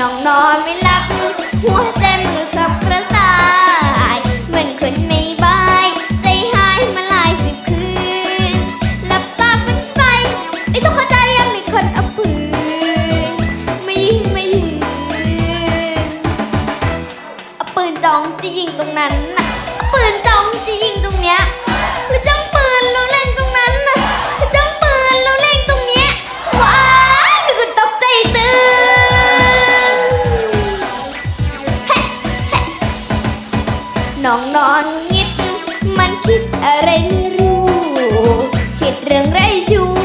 น้อนไม่หลับหัวใจมือสับกระ คิดอะไรไม่รู้ คิดเรื่องไรชู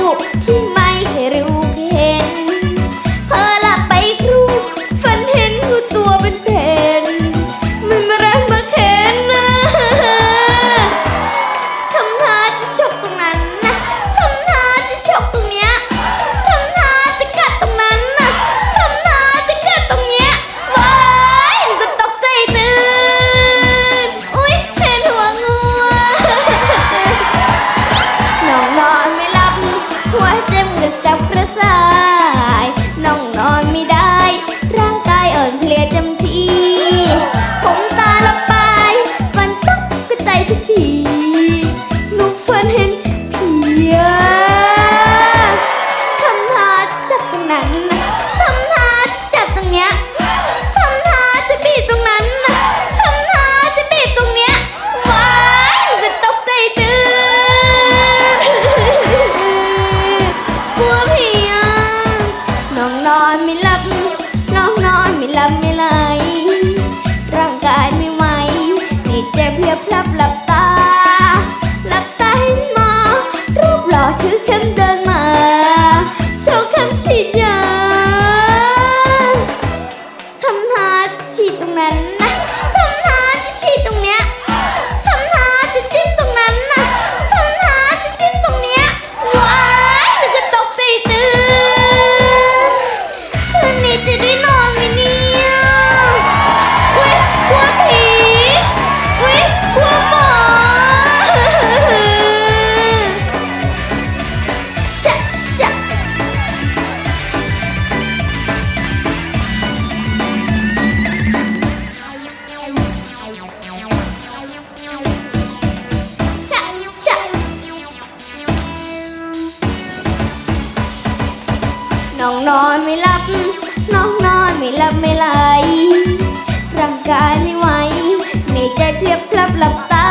บเพลับหลับตา หลับตาเห็นหมอรูปหล่อถือเข้มเดินมาโชว์เข้มฉีดยาทำท่าฉีดตรงนั้นนะทำท่าจะฉีดตรงเนี้ย น้องนอนไม่หลับ น้องนอนไม่หลับไม่ไหลร่างกายไม่ไหวในใจเพียบพลับหลับตา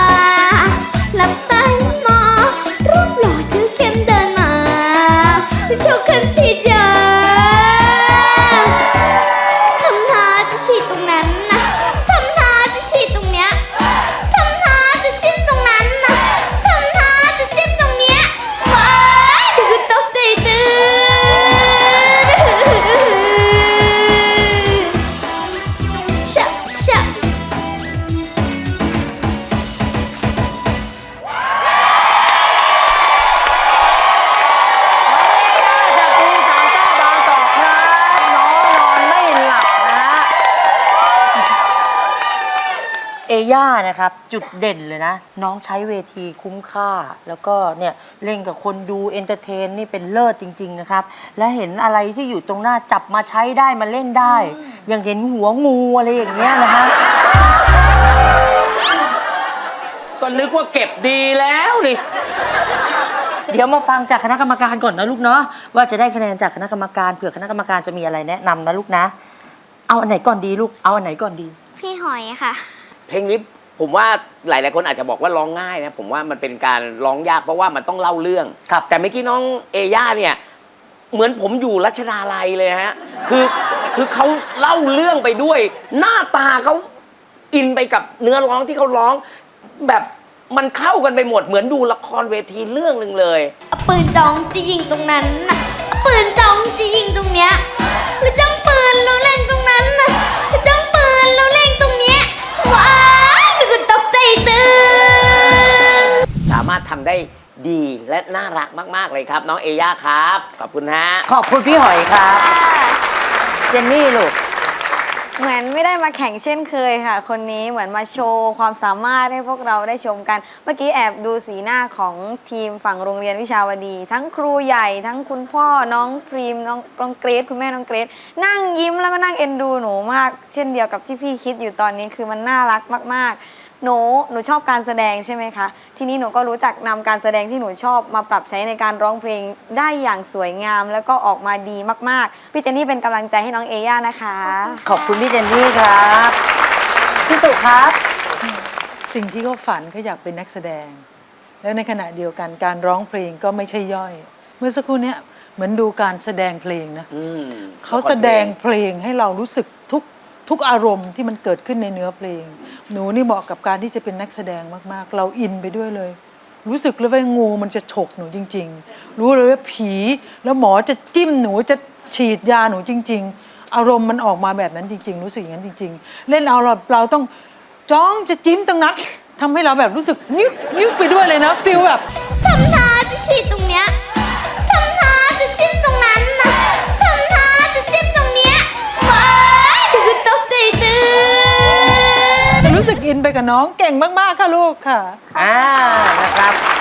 ย่านะครับจุดเด่นเลยนะ น้องใช้เวทีคุ้มค่า แล้วก็เนี่ยเล่นกับคนดูเอนเตอร์เทนนี่เป็นเลิศจริง ๆ นะครับ และเห็นอะไรที่อยู่ตรงหน้าจับมาใช้ได้มาเล่นได้ อย่างเห็นหัวงูอะไรอย่างเงี้ยนะฮะก็นึกว่าเก็บดีแล้วนี่เดี๋ยวมาฟังจากคณะกรรมการก่อนนะลูกเนาะว่าจะได้คะแนนจากคณะกรรมการเผื่อคณะกรรมการจะมีอะไรแนะนำนะลูกนะ เอาอันไหนก่อนดีลูกเอาอันไหนก่อนดี พี่หอยค่ะ เพลงนี้ผมว่าหลาย ๆ คนอาจจะบอกว่าร้องง่ายนะ ผมว่ามันเป็นการร้องยากเพราะว่ามันต้องเล่าเรื่อง ครับ แต่เมื่อกี้น้องเอย่าเนี่ย เหมือนผมอยู่รัชดาลัยเลยฮะ คือคือเขาเล่าเรื่องไปด้วย หน้าตาเขาอินไปกับเนื้อร้องที่เขาร้องแบบมันเข้ากันไปหมดเหมือนดูละครเวทีเรื่องหนึ่งเลย เอาปืนจ้องจะยิงตรงนั้นน่ะเอาปืนจ้องจะยิงตรงเนี้ยแล้วจ้องปืนแล้วเล่น และน่ารักมาก ๆ เลยครับ น้องเอย่าครับ ขอบคุณฮะ ขอบคุณพี่หอยครับ เจนนี่ลูก เหมือนไม่ได้มาแข่งเช่นเคยค่ะ คนนี้เหมือนมาโชว์ความสามารถให้พวกเราได้ชมกัน เมื่อกี้แอบดูสีหน้าของทีมฝั่งโรงเรียนวิชาวดี ทั้งครูใหญ่ทั้งคุณพ่อน้องพรีมน้องน้องเกรซคุณแม่น้องเกรซนั่งยิ้มแล้วก็นั่งเอ็นดูหนูมาก เช่นเดียวกับที่พี่คิดอยู่ตอนนี้คือมันน่ารักมาก ๆ หนูหนูชอบการแสดงใช่ไหมคะ ทีนี้หนูก็รู้จักนำการแสดงที่หนูชอบมาปรับใช้ในการร้องเพลงได้อย่างสวยงาม แล้วก็ออกมาดีมากๆ พี่เจนนี่เป็นกำลังใจให้น้องเอย่านะคะ ขอบคุณพี่เจนนี่ครับพี่สุครับ สิ่งที่เขาฝันเขาอยากเป็นนักแสดง แล้วในขณะเดียวกันการร้องเพลงก็ไม่ใช่ย่อย เมื่อสักครู่เนี้ยเหมือนดูการแสดงเพลงนะอืมเขาแสดงเพลงให้เรารู้สึก ทุกอารมณ์ที่มันเกิดขึ้นในเนื้อเพลง หนูนี่เหมาะกับการที่จะเป็นนักแสดงมากๆ เราอินไปด้วยเลย รู้สึกเลยว่างูมันจะฉกหนูจริง ๆ รู้เลยว่าผีแล้วหมอจะจิ้มหนูจะฉีดยาหนูจริง ๆ อารมณ์มันออกมาแบบนั้นจริง ๆ รู้สึกอย่างนั้นจริง ๆ เล่นเอาเราเราต้องจ้องจะจิ้มตรงนั้นทำให้เราแบบรู้สึกนึกนึกไปด้วยเลยนะฟิลแบบ ทำท่าจะฉีดตรงเนี้ย ไปกับน้องเก่งมาก ๆ ค่ะลูกค่ะ อ่านะครับ